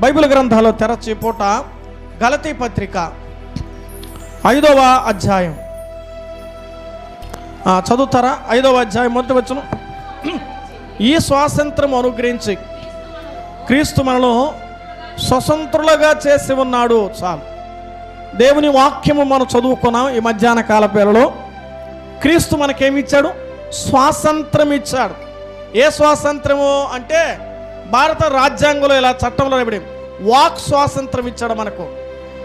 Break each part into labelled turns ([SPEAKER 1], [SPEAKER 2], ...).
[SPEAKER 1] Bible గ్రంథాలు తెరచి పూట గలతీ పత్రిక ఐదవ అధ్యాయం. చదువుతారా? ఐదవ అధ్యాయం మొదటి వచ్చును ఈ స్వాతంత్రం అనుగ్రహించి క్రీస్తు మనలో స్వతంత్రులుగా చేసి ఉన్నాడు. చాలు. దేవుని వాక్యము మనం చదువుకున్నాం ఈ మధ్యాహ్న కాల పేరులో క్రీస్తు మనకేమిచ్చాడు? స్వాతంత్రం ఇచ్చాడు. ఏ స్వాతంత్రము? అంటే భారత రాజ్యాంగంలో ఇలా చట్టంలో ఇవ్వడం వాక్ స్వాతంత్రం ఇచ్చాడు మనకు.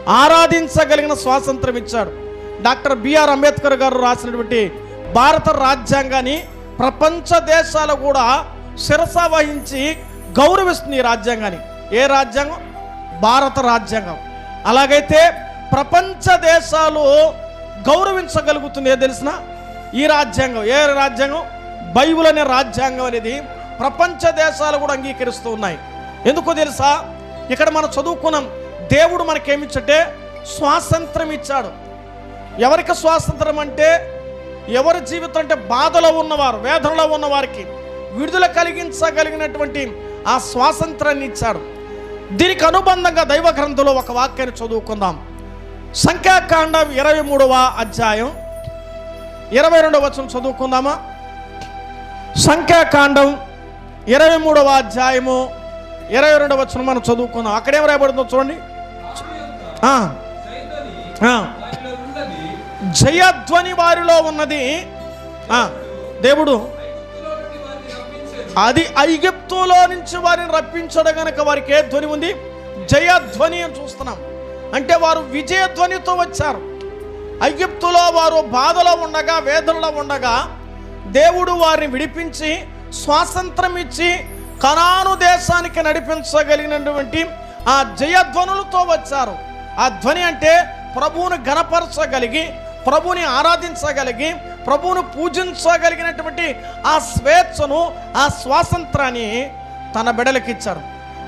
[SPEAKER 1] ఆరాధించగలిగిన స్వాతంత్రం ఇచ్చాడు. డాక్టర్ బిఆర్ అంబేద్కర్ గారు రాసినటువంటి భారత రాజ్యాంగాన్ని ప్రపంచ దేశాలు కూడా శిరస వహించి గౌరవిస్తుంది ఈ రాజ్యాంగాన్ని. ఏ రాజ్యాంగం? భారత రాజ్యాంగం. అలాగైతే ప్రపంచ దేశాలు గౌరవించగలుగుతుంది. ఏ తెలిసిన? ఈ రాజ్యాంగం. ఏ రాజ్యాంగం? బైబుల్ అనే రాజ్యాంగం అనేది ప్రపంచ దేశాలు కూడా అంగీకరిస్తూ ఉన్నాయి. ఎందుకో తెలుసా? ఇక్కడ మనం చదువుకున్నాం దేవుడు మనకేమిచ్చంటే స్వాతంత్రం ఇచ్చాడు. ఎవరికి స్వాతంత్రం అంటే ఎవరి జీవితం అంటే బాధలో ఉన్నవారు వేదనలో ఉన్నవారికి విడుదల కలిగించగలిగినటువంటి ఆ స్వాతంత్రాన్ని ఇచ్చాడు. దీనికి అనుబంధంగా దైవ గ్రంథంలో ఒక వాక్యాన్ని చదువుకుందాం. సంఖ్యాకాండం ఇరవై మూడవ అధ్యాయం ఇరవై రెండవ వచనం చదువుకుందామా? సంఖ్యాకాండం ఇరవై మూడవ అధ్యాయము ఇరవై రెండవ వచ్చిన మనం చదువుకుందాం. అక్కడేం రాయబడుతుందో చూడండి. జయధ్వని వారిలో ఉన్నది. దేవుడు. అది ఐగిప్తులో నుంచి వారిని రప్పించడం గనక వారికి ఏ ధ్వని ఉంది? జయధ్వని అని చూస్తున్నాం. అంటే వారు విజయధ్వనితో వచ్చారు. ఐగిప్తులో వారు బాధలో ఉండగా వేదనలో ఉండగా దేవుడు వారిని విడిపించి స్వాతంత్రం ఇచ్చి కనాను దేశానికి నడిపించగలిగినటువంటి ఆ జయధ్వనులతో వచ్చారు. ఆ ధ్వని అంటే ప్రభువును గణపరచగలిగి ప్రభుని ఆరాధించగలిగి ప్రభువును పూజించగలిగినటువంటి ఆ స్వేచ్ఛను ఆ స్వాతంత్రాన్ని తన బిడలకి ఇచ్చారు.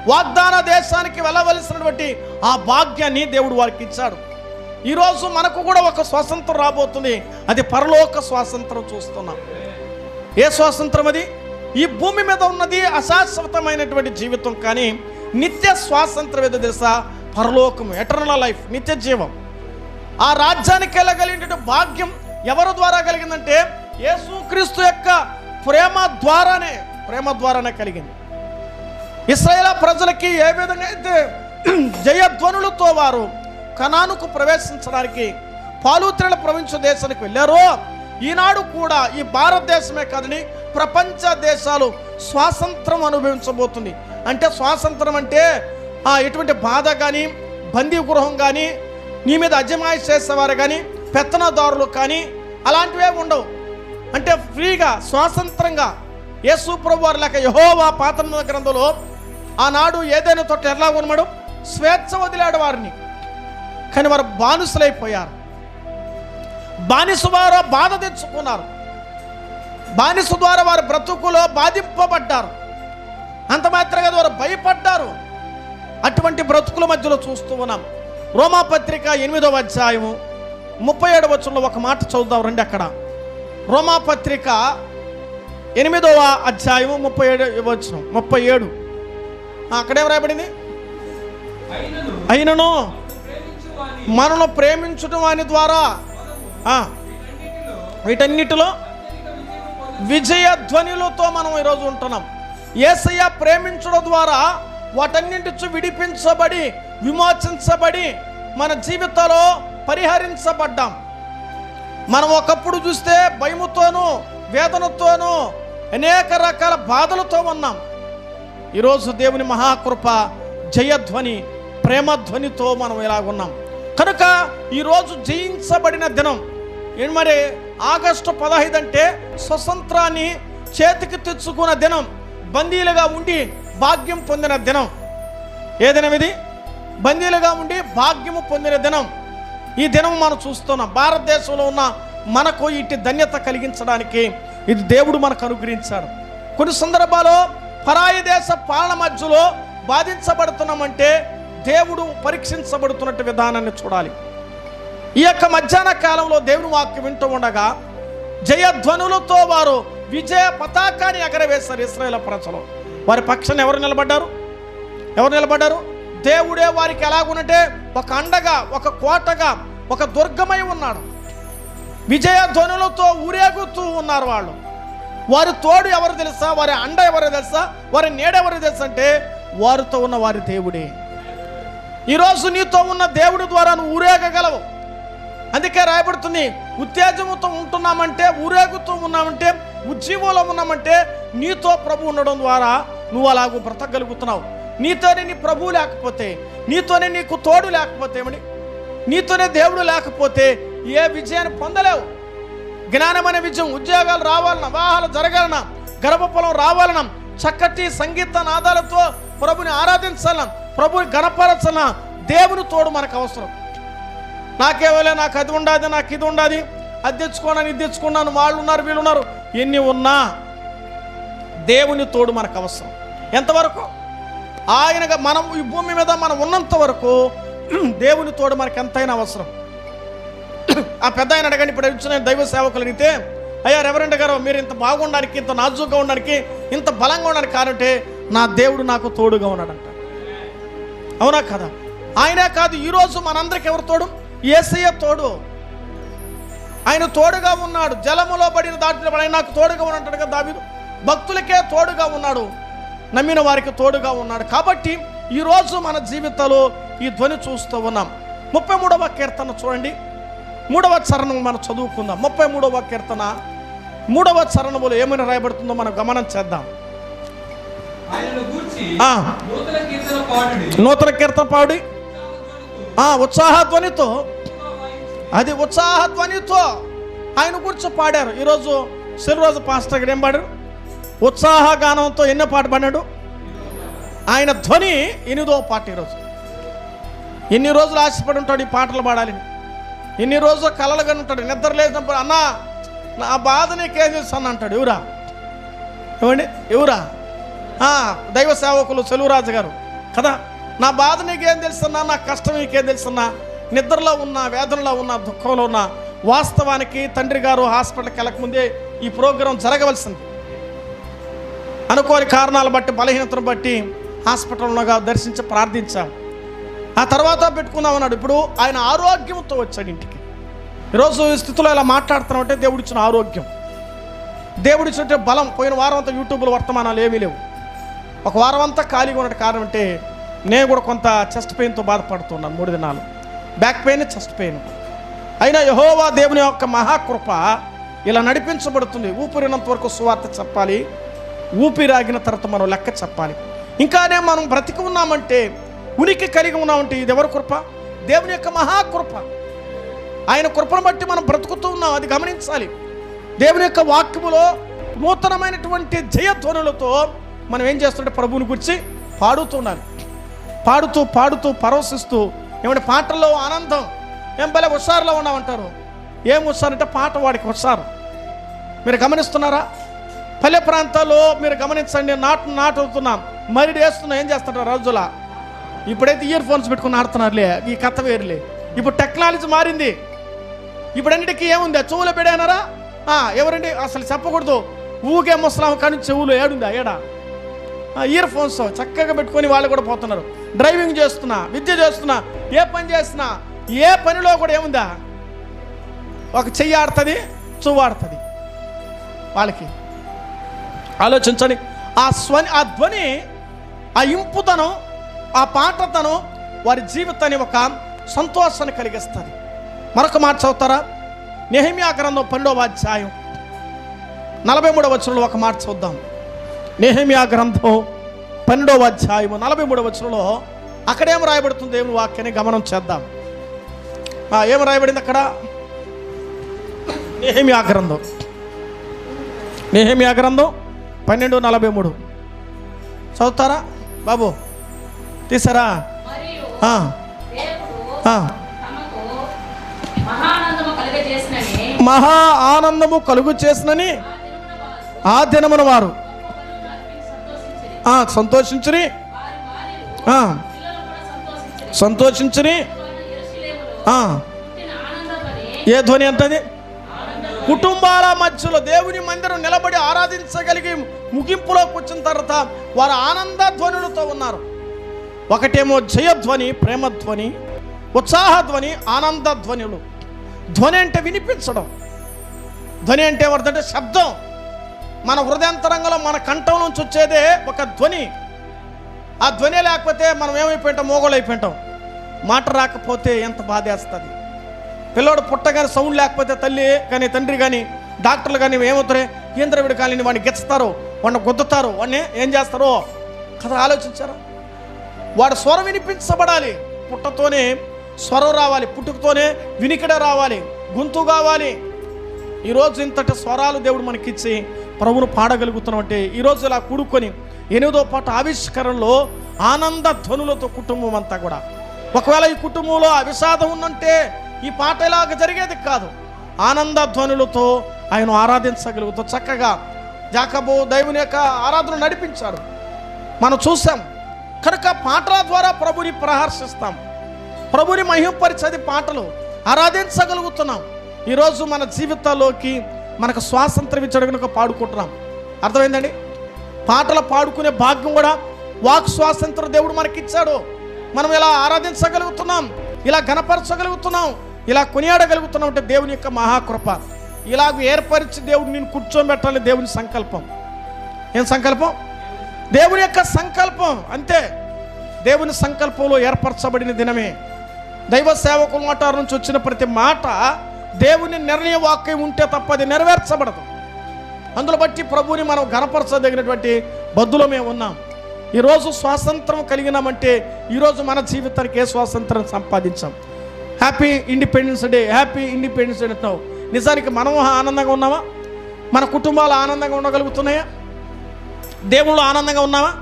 [SPEAKER 1] వాగ్దాన దేశానికి వెళ్ళవలసినటువంటి ఆ భాగ్యాన్ని దేవుడు వారికి ఇచ్చాడు. ఈరోజు మనకు కూడా ఒక స్వాతంత్రం రాబోతుంది. అది పరలోక స్వాతంత్రం చూస్తున్నాం. ఏ స్వాతంత్రం అది? ఈ భూమి మీద ఉన్నది అశాశ్వతమైనటువంటి జీవితం కానీ నిత్య స్వాతంత్రం ఏదో తెలుసా పరలోకం ఎటర్నల్ లైఫ్ నిత్య జీవం. ఆ రాజ్యానికి వెళ్ళగలిగినటువంటి భాగ్యం ఎవరి ద్వారా కలిగిందంటే యేసుక్రీస్తు యొక్క ప్రేమ ద్వారానే ప్రేమ ద్వారానే కలిగింది. ఇస్రాయేల్ ప్రజలకి ఏ విధంగా అయితే జయధ్వనులతో వారు కనానుకు ప్రవేశించడానికి పాలుత్రల ప్రవించ దేశానికి వెళ్ళారో ఈనాడు కూడా ఈ భారతదేశమే కదని ప్రపంచ దేశాలు స్వాతంత్రం అనుభవించబోతుంది. అంటే స్వాతంత్రం అంటే ఆ, ఎటువంటి బాధ కానీ బందీ గృహం కానీ నీ మీద అజమాయి చేసేవారు కానీ పెత్తనదారులు కానీ అలాంటివే ఉండవు. అంటే ఫ్రీగా స్వాతంత్రంగా యేసు ప్రభు వారి లేక యహోవా పాత్ర గ్రంథంలో ఆనాడు ఏదైనా తోట ఎలా ఉన్నాడు స్వేచ్ఛ వదిలాడు వారిని. కానీ వారు బానిసలైపోయారు. బానిస వారు బాధ తెచ్చుకున్నారు. బానిస ద్వారా వారి బ్రతుకులో బాధింపబడ్డారు. అంత మాత్రమే కాదు వారు భయపడ్డారు. అటువంటి బ్రతుకుల మధ్యలో చూస్తూ ఉన్నాం. రోమా పత్రిక ఎనిమిదవ అధ్యాయము ముప్పై ఏడు వచ్చంలో ఒక మాట చదువుదాం రండి అక్కడ. రోమా పత్రిక ఎనిమిదవ అధ్యాయము ముప్పై ఏడు వచ్చిన ముప్పై ఏడు. అక్కడేం రాయబడింది?
[SPEAKER 2] అయినను
[SPEAKER 1] మనను ప్రేమించడం వాని ద్వారా
[SPEAKER 2] వీటన్నిటిలో
[SPEAKER 1] విజయ ధ్వనిలతో మనం ఈరోజు ఉంటున్నాం. ఏసయ్య ప్రేమించడం ద్వారా వాటన్నింటి విడిపించబడి విమోచించబడి మన జీవితంలో పరిహరించబడ్డాం. మనం ఒకప్పుడు చూస్తే భయముతోనూ వేదనతోనూ అనేక రకాల బాధలతో ఉన్నాం. ఈరోజు దేవుని మహాకృప జయధ్వని ప్రేమధ్వనితో మనం ఇలా ఉన్నాం కనుక ఈరోజు జయించబడిన దినం మరి? ఆగస్టు పదహైదు అంటే స్వతంత్రాన్ని చేతికి తెచ్చుకున్న దినం బందీలుగా ఉండి భాగ్యం పొందిన దినం. ఏ దినం ఇది? బందీలుగా ఉండి భాగ్యము పొందిన దినం. ఈ దినం మనం చూస్తున్నాం. భారతదేశంలో ఉన్న మనకు ఇటు ధన్యత కలిగించడానికి ఇది దేవుడు మనకు అనుగ్రహించాడు. కొన్ని సందర్భాల్లో పరాయి దేశ పాలన మధ్యలో బాధించబడుతున్నామంటే దేవుడు పరీక్షించబడుతున్నట్టు విధానాన్ని చూడాలి. ఈ యొక్క మధ్యాహ్న కాలంలో దేవుని వాక్యం వింటూ ఉండగా జయధ్వనులతో వారు విజయ పతాకాన్ని ఎగరవేశారు ఇస్రాయేల్ ప్రజలు. వారి పక్షాన్ని ఎవరు నిలబడ్డారు? ఎవరు నిలబడ్డారు? దేవుడే వారికి ఎలాగునంటే ఒక అండగా ఒక కోటగా ఒక దుర్గమై ఉన్నాడు. విజయ ధ్వనులతో ఊరేగుతూ ఉన్నారు వాళ్ళు. వారి తోడు ఎవరు తెలుసా? వారి అండ ఎవరు తెలుసా? వారి నీడెవరు తెలుసా అంటే వారితో ఉన్న వారి దేవుడే. ఈరోజు నీతో ఉన్న దేవుడి ద్వారా నువ్వు ఊరేగగలవు. అందుకే రాయబడుతుంది ఉత్తేజముతో ఉంటున్నామంటే ఊరేగుతూ ఉన్నామంటే ఉజ్జీవంలో ఉన్నామంటే నీతో ప్రభు ఉండడం ద్వారా నువ్వు అలాగూ బ్రతకగలుగుతున్నావు. నీతోనే నీ ప్రభువు లేకపోతే నీతోనే నీకు తోడు లేకపోతే ఏమని? నీతోనే దేవుడు లేకపోతే ఏ విజయాన్ని పొందలేవు. జ్ఞానమైన విజయం ఉద్యోగాలు రావాలన్నా వివాహాలు జరగాలన్నా గర్భఫలం రావాలన్నా చక్కటి సంగీత నాదాలతో ప్రభుని ఆరాధించాలన్నా ప్రభుని గణపరచాలన్నా దేవుని తోడు మనకు అవసరం. నాకేవలే నాకు అది ఉండాది నాకు ఇది ఉండాది. అది తెచ్చుకున్నాను ఇది తెచ్చుకున్నాను వాళ్ళు ఉన్నారు వీళ్ళు ఉన్నారు. ఎన్ని ఉన్నా దేవుని తోడు మనకు అవసరం. ఎంతవరకు? ఆయనగా మనం ఈ భూమి మీద మనం ఉన్నంత వరకు దేవుని తోడు మనకు ఎంతైనా అవసరం. ఆ పెద్ద ఆయన అడగండి ఇప్పుడు వచ్చిన దైవ సేవకులు అడిగితే అయ్యా రెవరెండ్ గారు మీరు ఇంత బాగుండడానికి ఇంత నాజుగా ఉండడానికి ఇంత బలంగా ఉండడానికి కానంటే నా దేవుడు నాకు తోడుగా ఉన్నాడంట. అవునా కదా? ఆయనే కాదు ఈరోజు మనందరికి ఎవరు తోడు? ఏసయ్య తోడు. ఆయన తోడుగా ఉన్నాడు. జలములో పడిన దాటిన ఆయన నాకు తోడుగా ఉన్నాడు కదా దావీదు. భక్తులకే తోడుగా ఉన్నాడు. నమ్మిన వారికి తోడుగా ఉన్నాడు. కాబట్టి ఈరోజు మన జీవితాలు ఈ ధ్వని చూస్తూ ఉన్నాం. ముప్పై మూడవ కీర్తన చూడండి. మూడవ చరణం మనం చదువుకుందాం. ముప్పై మూడవ కీర్తన. మూడవ చరణములో ఏమైనా రాయబడుతుందో మనం గమనం చేద్దాం.
[SPEAKER 2] నూతన కీర్తన
[SPEAKER 1] పాడి. ఆ, ఉత్సాహ ధ్వనితో అది ఉత్సాహ ధ్వనితో ఆయన గురించి పాడారు. ఈరోజు సెలవురోజు పాస్టర్ గారు ఏం పాడారు? ఉత్సాహ గానంతో ఎన్నో పాట పాడాడు? ఆయన ధ్వని ఎనిమిదో పాట ఈరోజు. ఎన్ని రోజులు ఆశపడి ఉంటాడు ఈ పాటలు పాడాలని? ఎన్ని రోజులు కలలుగా ఉంటాడు? నిద్ర లేచినప్పుడు అన్నా నా బాధ నీకేం తెలుసు? అన్న అంటాడు. ఎవరా? ఏమండి? ఎవరా? దైవ సేవకులు సెలవురాజు గారు. కదా? నా బాధ నీకేం తెలుసున్నా నా కష్టం నీకేం తెలుసున్నా నిద్రలో ఉన్న వేదనలో ఉన్న దుఃఖంలో ఉన్న వాస్తవానికి తండ్రి గారు హాస్పిటల్కి వెళ్ళకముందే ఈ ప్రోగ్రాం జరగవలసింది. అనుకోని కారణాలు బట్టి బలహీనతను బట్టి హాస్పిటల్లోగా దర్శించి ప్రార్థించాం. ఆ తర్వాత పెట్టుకుందాం అన్నాడు. ఇప్పుడు ఆయన ఆరోగ్యంతో వచ్చాడు ఇంటికి. ఈరోజు ఈ స్థితిలో ఇలా మాట్లాడుతున్నామంటే దేవుడిచ్చిన ఆరోగ్యం. దేవుడిచ్చినట్టే బలం పోయిన వారం అంతా యూట్యూబ్లో వర్తమానాలు ఏమీ లేవు. ఒక వారం అంతా ఖాళీగా ఉన్నట్టు కారణం అంటే నేను కూడా కొంత చెస్ట్ పెయిన్తో బాధపడుతున్నాను మూడు దినాలు. బ్యాక్ పెయిన్ చెస్ట్ పెయిన్ అయినా యహోవా దేవుని యొక్క మహాకృప ఇలా నడిపించబడుతుంది. ఊపిరినంత వరకు సువార్త చెప్పాలి. ఊపిరాగిన తర్వాత మనం లెక్క చెప్పాలి. ఇంకానే మనం బ్రతికి ఉన్నామంటే ఉనికి కలిగి ఉన్నామంటే ఇది ఎవరి కృప? దేవుని యొక్క మహాకృప. ఆయన కృపను బట్టి మనం బ్రతుకుతూ ఉన్నాం. అది గమనించాలి. దేవుని యొక్క వాక్యములో నూతనమైనటువంటి జయధ్వనులతో మనం ఏం చేస్తుంటే ప్రభువుని గురించి పాడుతున్నాను పాడుతూ పాడుతూ పరవశిస్తూ ఏమంటే పాటల్లో ఆనందం. ఏం భలే హుషారులో ఉన్నామంటారు ఏం హుషారంటే పాట వాడికి హుషారు. మీరు గమనిస్తున్నారా? పల్లె ప్రాంతాల్లో మీరు గమనించండి నాటు నాటుతున్నాం. మరిడి వేస్తున్నాం ఏం చేస్తుంటారు రోజుల? ఇప్పుడైతే ఇయర్ ఫోన్స్ పెట్టుకుని ఆడుతున్నారులే ఈ కథ వేరులే. ఇప్పుడు టెక్నాలజీ మారింది. ఇప్పుడన్నిటికీ ఏముంది? చెవులో పెడానారా ఎవరండి? అసలు చెప్పకూడదు. ఊగే ముసలాం కానీ చెవులు ఏడుందా ఏడా? ఇయర్ ఫోన్స్ చక్కగా పెట్టుకొని వాళ్ళు కూడా పోతున్నారు. డ్రైవింగ్ చేస్తున్నా విద్య చేస్తున్నా ఏ పని చేస్తున్నా ఏ పనిలో కూడా ఏముందా? ఒక చెయ్యి ఆడుతుంది చెవు వాళ్ళకి ఆలోచించండి. ఆ స్వని ఆ ధ్వని ఆ ఇంపుతనం ఆ పాటతనం వారి జీవితాన్ని ఒక సంతోషాన్ని కలిగిస్తుంది. మరొక మాట చదువుతారా? నెహిమియా గ్రంథం పన్నెండవ అధ్యాయం నలభై మూడవ వచనంలో ఒక మాట చూద్దాం నెహిమియా గ్రంథం పన్నెండవ అధ్యాయము నలభై మూడవ వచనంలో అక్కడేం రాయబడుతుంది? దేవుని వాక్యాన్ని గమనం చేద్దాం. ఏం రాయబడింది అక్కడ? నెహిమియా గ్రంథం. నెహిమియా గ్రంథం పన్నెండు నలభై మూడు చదువుతారా? బాబు తీసారా? మహా ఆనందము కలుగు చేసినని
[SPEAKER 3] ఆ దినమున వారు
[SPEAKER 1] సంతోషించని సంతోషించని ఏ ధ్వని అంటది కుటుంబాల మధ్యలో దేవుని మందిరం నిలబడి ఆరాధించగలిగి ముగింపులోకి వచ్చిన తర్వాత వారు ఆనంద ధ్వనులతో ఉన్నారు. ఒకటేమో జయధ్వని ప్రేమధ్వని ఉత్సాహధ్వని ఆనంద ధ్వనులు. ధ్వని అంటే వినిపించడం. ధ్వని అంటే ఎవరిదంటే శబ్దం. మన హృదయంతరంగంలో మన కంఠం నుంచి వచ్చేదే ఒక ధ్వని. ఆ ధ్వని లేకపోతే మనం ఏమైపోయింటాం? మోగోళ్ళు మాట రాకపోతే ఎంత బాధేస్తుంది. పిల్లోడు పుట్టగానే సౌండ్ లేకపోతే తల్లి కానీ తండ్రి కానీ డాక్టర్లు కానీ ఏమవుతారే? కేంద్రవిడి కానీ వాడిని గెచ్చుతారు వాడిని గుద్దుతారు వాడిని ఏం చేస్తారో? కథ ఆలోచించారా? వాడు స్వరం వినిపించబడాలి. పుట్టతోనే స్వరం రావాలి. పుట్టుకతోనే వినికిడ రావాలి. గొంతు కావాలి. ఈరోజు ఇంతటి స్వరాలు దేవుడు మనకిచ్చి ప్రభును పాడగలుగుతున్నాం అంటే ఈరోజు ఇలా కూడుకొని ఎనిమిదో పాట ఆవిష్కరణలో ఆనంద ధ్వనులతో కుటుంబం అంతా కూడా. ఒకవేళ ఈ కుటుంబంలో అవిషాదం ఉందంటే ఈ పాట ఇలాగ జరిగేది కాదు. ఆనంద ధ్వనులతో ఆయన ఆరాధించగలుగుతూ చక్కగా జాకబు దేవుని యొక్క ఆరాధన నడిపించాడు. మనం చూసాం. కనుక పాటల ద్వారా ప్రభుని ప్రహర్షిస్తాం. ప్రభుని మహింపరిచేది పాటలు ఆరాధించగలుగుతున్నాం. ఈరోజు మన జీవితాల్లోకి మనకు స్వాతంత్రం ఇచ్చాడు కనుక పాడుకుంటున్నాం. అర్థమైందండి? పాటలు పాడుకునే భాగ్యం కూడా వాక్ స్వాతంత్రం దేవుడు మనకిచ్చాడు. మనం ఇలా ఆరాధించగలుగుతున్నాం ఇలా గణపరచగలుగుతున్నాం ఇలా కొనియాడగలుగుతున్నాం అంటే దేవుని యొక్క మహాకృప. ఇలాగ ఏర్పరిచి దేవుడు నేను కూర్చోబెట్టాలి దేవుని సంకల్పం. ఏం సంకల్పం? దేవుని యొక్క సంకల్పం అంతే. దేవుని సంకల్పంలో ఏర్పరచబడిన దినమే. దైవ సేవకుల మాట నుంచి వచ్చిన ప్రతి మాట దేవుని నిర్ణయ వాక్యం ఉంటే తప్ప అది నెరవేర్చబడదు. అందులో బట్టి ప్రభుని మనం గణపరచదగినటువంటి బద్దులో మేము ఉన్నాం. ఈరోజు స్వాతంత్రం కలిగినామంటే ఈరోజు మన జీవితానికి ఏ స్వాతంత్రం సంపాదించాం. Happy independence day happy independence day అంటున్నావు. నిజానికి మనము ఆనందంగా ఉన్నామా? మన కుటుంబాలు ఆనందంగా ఉండగలుగుతున్నాయా? దేవుళ్ళు ఆనందంగా ఉన్నావా?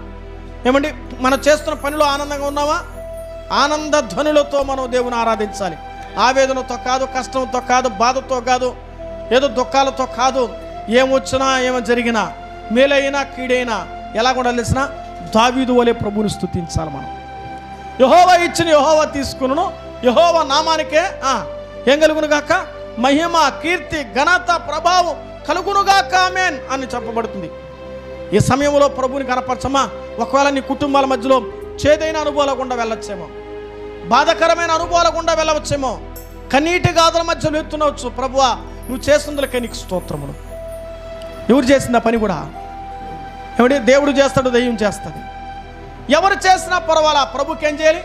[SPEAKER 1] ఏమండి మనం చేస్తున్న పనిలో ఆనందంగా ఉన్నావా? ఆనంద ధ్వనులతో మనం దేవుని ఆరాధించాలి. ఆవేదనతో కాదు కష్టంతో కాదు బాధతో కాదు ఏదో దుఃఖాలతో కాదు ఏమొచ్చినా ఏమో జరిగినా మేలైనా కీడైనా ఎలా కూడా తెలిసిన దావీదు వలె ప్రభుని స్థుతించాలి మనం. యహోవ ఇచ్చిన యహోవ తీసుకును యహోవ నామానికే ఆ, ఏం కలుగునుగాక మహిమ కీర్తి ఘనత ప్రభావం కలుగునుగాక ఆమెన్ అని చెప్పబడుతుంది. ఈ సమయంలో ప్రభుని కనపరచమా? ఒకవేళ నీ కుటుంబాల మధ్యలో చేదైన అనుభవాలకుండా వెళ్ళొచ్చేమో. బాధకరమైన అనుభవాల గుండా వెళ్ళవచ్చేమో. కన్నీటి గాథల మధ్యలో ఎత్తునవచ్చు ప్రభువా నువ్వు చేస్తుందిలకే నీకు స్తోత్రములు. ఎవరు చేసిన పని కూడా? ఎవడి దేవుడు చేస్తాడు దయ్యం చేస్తుంది. ఎవరు చేసినా పర్వాలా? ప్రభుకి ఏం చేయాలి?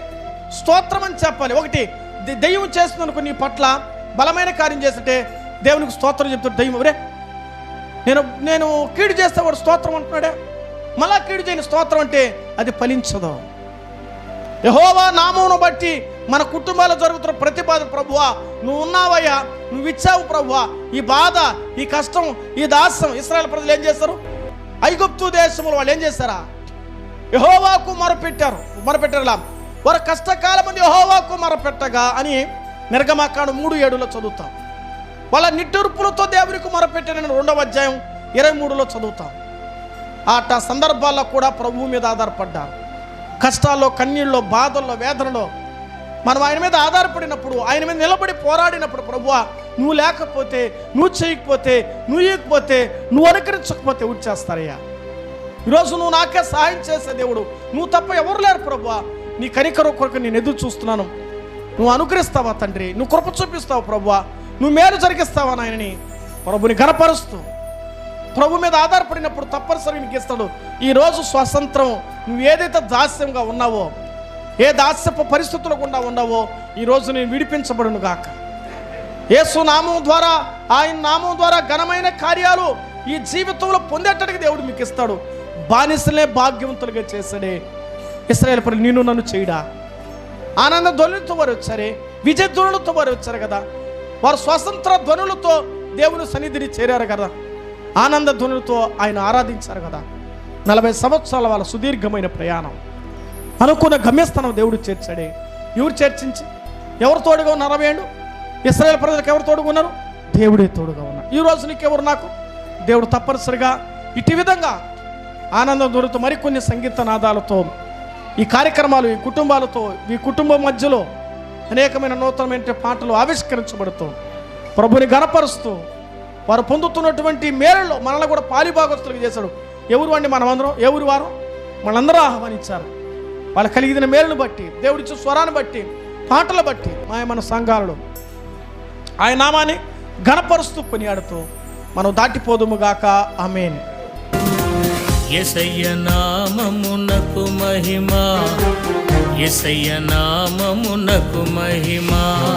[SPEAKER 1] స్తోత్రం అని చెప్పాలి. ఒకటి దయ్యం చేస్తుందనుకో నీ పట్ల బలమైన కార్యం చేస్తుంటే దేవునికి స్తోత్రం చెప్తాడు. దయ్యం ఎవరే నేను నేను కీడు చేస్తే వాడు స్తోత్రం అంటున్నాడే. మళ్ళా కీడు చేయని స్తోత్రం అంటే అది ఫలించదు. యహోవా నామమును బట్టి మన కుటుంబాలు జరుగుతున్న ప్రతి బాధ ప్రభువా నువ్వు ఉన్నావయ్యా నువ్వు ఇచ్చావు ప్రభువా. ఈ బాధ ఈ కష్టం ఈ దాస్యం ఇస్రాయల్ ప్రజలు ఏం చేస్తారు? ఐగుప్తు దేశంలో వాళ్ళు ఏం చేస్తారా? యహోవాకు మొరపెట్టారు. మొరపెట్టారులా వారు కష్టకాలం యహోవాకు మొరపెట్టగా అని నిర్గమాకాండ మూడు ఏడులో చదువుతాం. వాళ్ళ నిట్టూర్పులతో దేవునికి మొరపెట్టిన రెండవ అధ్యాయం ఇరవై మూడులో చదువుతాం. ఆట సందర్భాల్లో కూడా ప్రభువు మీద ఆధారపడ్డారు. కష్టాల్లో కన్నీళ్ళలో బాధల్లో వేదనలో మనం ఆయన మీద ఆధారపడినప్పుడు ఆయన మీద నిలబడి పోరాడినప్పుడు ప్రభువా నువ్వు లేకపోతే నువ్వు చేయకపోతే నువ్వు ఇవ్వకపోతే నువ్వు అనుకరించకపోతే ఎవరు చేస్తారయ్యా? ఈరోజు నువ్వు నాకే సహాయం చేసే దేవుడు. నువ్వు తప్ప ఎవరు లేరు ప్రభువా. నీ కనికరం కొరకు నేను ఎదురు చూస్తున్నాను. నువ్వు అనుగ్రహిస్తావా తండ్రి? నువ్వు కృప చూపిస్తావు ప్రభువా? నువ్వు మేలు జరిగిస్తావా నాయనని ప్రభుని గనపరుస్తూ ప్రభు మీద ఆధారపడినప్పుడు తప్పనిసరి నీకు ఇస్తాడు. ఈరోజు స్వతంత్రం నువ్వు ఏదైతే దాస్యంగా ఉన్నావో ఏ దాస్యపు పరిస్థితులు గుండా ఉన్నావో ఈరోజు నేను విడిపించబడును గాక. యేసు నామం ద్వారా ఆయన నామం ద్వారా ఘనమైన కార్యాలు ఈ జీవితంలో పొందేటట్టుగా దేవుడు మీకు ఇస్తాడు. బానిసలే భాగ్యవంతులుగా చేశాడే. ఇస్రాయల్ పని నేను నన్ను చేయడా? ఆనంద ధ్వనులతో వారు వచ్చారే విజయ ధ్వనులతో వారు వచ్చారు కదా? వారు స్వతంత్ర ధ్వనులతో దేవుని సన్నిధిని చేరారు కదా? ఆనంద ధ్వనులతో ఆయన ఆరాధించారు కదా. నలభై సంవత్సరాల వాళ్ళ సుదీర్ఘమైన ప్రయాణం. అనుకున్న గమ్యస్థానం దేవుడు చేర్చాడే. ఎవరు చర్చించి? ఎవరు తోడుగా ఉన్నారు? అరవై ఇస్రాయేల్ ప్రజలకు ఎవరు తోడుగా ఉన్నారు? దేవుడే తోడుగా ఉన్నారు. ఈ రోజు నీకెవరు నాకు? దేవుడు తప్పనిసరిగా ఇటు విధంగా ఆనందం దొరుకుతూ మరికొన్ని సంగీత నాదాలతో ఈ కార్యక్రమాలు ఈ కుటుంబాలతో ఈ కుటుంబం మధ్యలో అనేకమైన నూతనమైన పాటలు ఆవిష్కరించబడుతూ ప్రభుని గనపరుస్తూ వారు పొందుతున్నటువంటి మేరలో మనల్ని కూడా పాలిభాగస్తులకు చేశాడు. ఎవరు అండి మనమందరం? ఎవరు వారు? మనందరూ ఆహ్వానించారు. వాళ్ళు కలిగిన మేలును బట్టి దేవుడిచ్చే స్వరాన్ని బట్టి పాటలు బట్టి మా మన సంఘాలలో ఆయన నామాన్ని ఘనపరుస్తూ కొనియాడుతూ మనం దాటిపోదుము గాక. ఆమెన్.
[SPEAKER 4] ఎసయ్య నామమునకు మహిమ ఎసయ్య నామమునకు మహిమా.